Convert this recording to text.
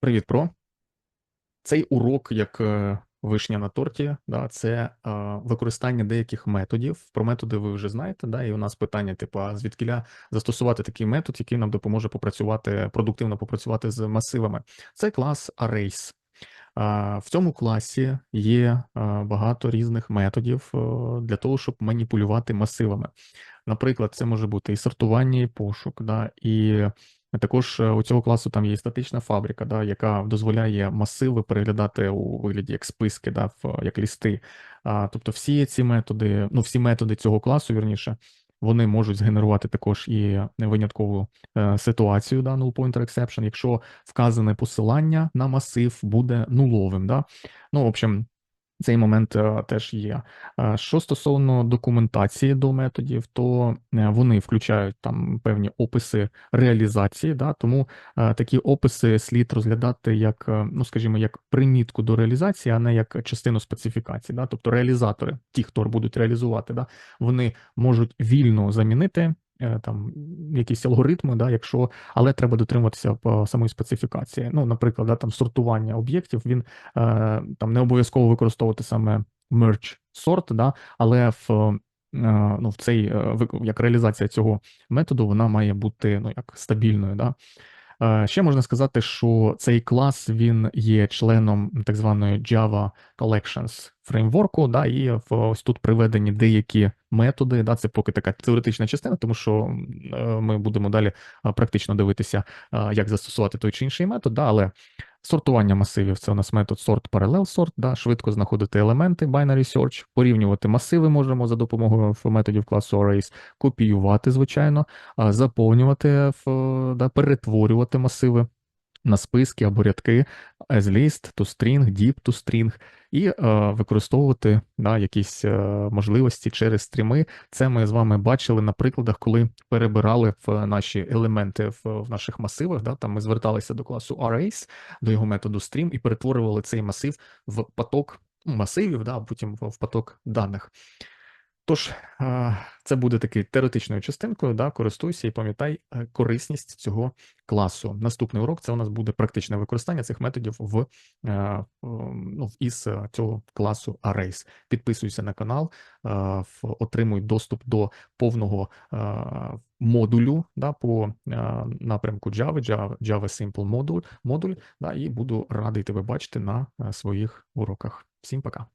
Привіт, Про. Цей урок, як е, вишня на торті, да, це е, використання деяких методів. Про методи ви вже знаєте, да, і у нас питання, типу, а звідкіля застосувати такий метод, який нам допоможе попрацювати, продуктивно попрацювати з масивами. Це клас Arrays. В цьому класі є а, багато різних методів е, для того, щоб маніпулювати масивами. Наприклад, це може бути і сортування, і пошук, да, і також е, у цього класу там є статична фабрика, да, яка дозволяє масиви переглядати у вигляді як списки, да, як лісти. А, Тобто всі ці методи, ну всі методи цього класу, вірніше, вони можуть згенерувати також і виняткову е, ситуацію, да, null pointer exception, якщо вказане посилання на масив буде нуловим. Да. Ну, в общем, цей момент е, теж є. Е, Що стосовно документації до методів, то е, вони включають там певні описи реалізації, да, тому такі описи слід розглядати як, ну скажімо, як примітку до реалізації, а не як частину специфікації. Да, тобто реалізатори, ті, хто будуть реалізувати, да, вони можуть вільно замінити. Е, Там якісь алгоритми, да, якщо, але треба дотримуватися по самої специфікації. Ну, наприклад, да, там сортування об'єктів, він е, там не обов'язково використовувати саме merge sort, да, але в е, ну, в цей як реалізація цього методу вона має бути ну, як стабільною. Да. Е, Ще можна сказати, що цей клас він є членом так званої Java Collections фреймворку, да, і ось тут приведені деякі методи. Да, це поки така теоретична частина, тому що е, ми будемо далі е, практично дивитися, як застосувати той чи інший метод, да, але сортування масивів це у нас метод sort parallel sort, да, швидко знаходити елементи binary search, порівнювати масиви можемо за допомогою методів класу arrays, копіювати, звичайно, заповнювати, да, перетворювати масиви на списки або рядки as list to string, deep to string, і е, використовувати да, якісь е, можливості через стріми. Це ми з вами бачили на прикладах, коли перебирали в наші елементи в, наших масивах. Да, там ми зверталися до класу arrays, до його методу stream і перетворювали цей масив в поток масивів, да, а потім в поток даних. Тож, е, це буде такий теоретичною частинкою, да, користуйся і пам'ятай е, корисність цього класу. Наступний урок це у нас буде практичне використання цих методів в, е, ну, із цього класу Arrays. Підписуйся на канал, отримуй доступ до повного модулю да, по напрямку Java, Java, Java Simple модуль, модуль да, і буду радий тебе бачити на своїх уроках. Всім пока.